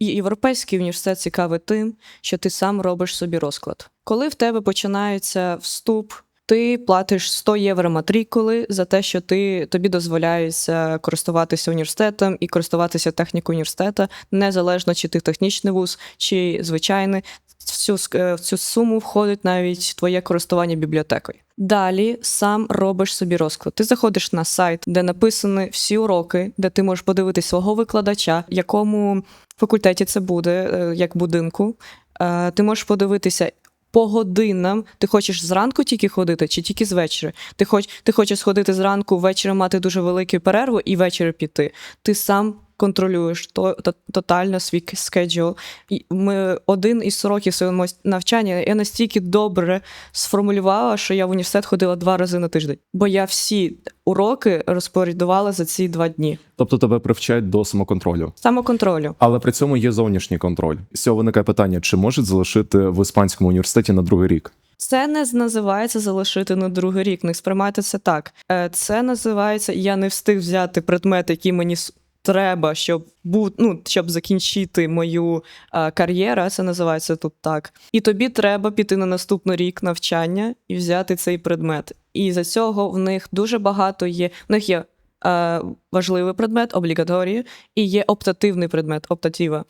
Європейський університет цікавий тим, що ти сам робиш собі розклад. Коли в тебе починається вступ, ти платиш 100 євро матрикули за те, що ти тобі дозволяється користуватися університетом і користуватися технікою університету, незалежно чи ти технічний вуз, чи звичайний. Цю, е, в цю суму входить навіть твоє користування бібліотекою. Далі сам робиш собі розклад. Ти заходиш на сайт, де написані всі уроки, де ти можеш подивитись свого викладача, якому факультеті це буде, е, як будинку. Е, Ти можеш подивитися. По годинам ти хочеш зранку тільки ходити, чи тільки з вечора? Ти хоч ти хочеш сходити зранку, ввечері мати дуже велику перерву і ввечері піти. Ти сам контролюєш то, то, тотально свій скеджул. Ми один із років свого навчання я настільки добре сформулювала, що я в університет ходила два рази на тиждень, бо я всі уроки розпорядувала за ці два дні. Тобто тебе привчають до самоконтролю. Самоконтролю. Але при цьому є зовнішній контроль. З цього виникає питання: чи можуть залишити в іспанському університеті на другий рік? Це не називається залишити на другий рік. Не сприймайте це так. Е, Це називається я не встиг взяти предмет, який мені треба, щоб бу, ну, щоб закінчити мою е, кар'єру. Це називається тут так. І тобі треба піти на наступний рік навчання і взяти цей предмет. І за цього в них дуже багато є. В них є. е, Важливий предмет, облігаторії, і є оптативний предмет, оптатива.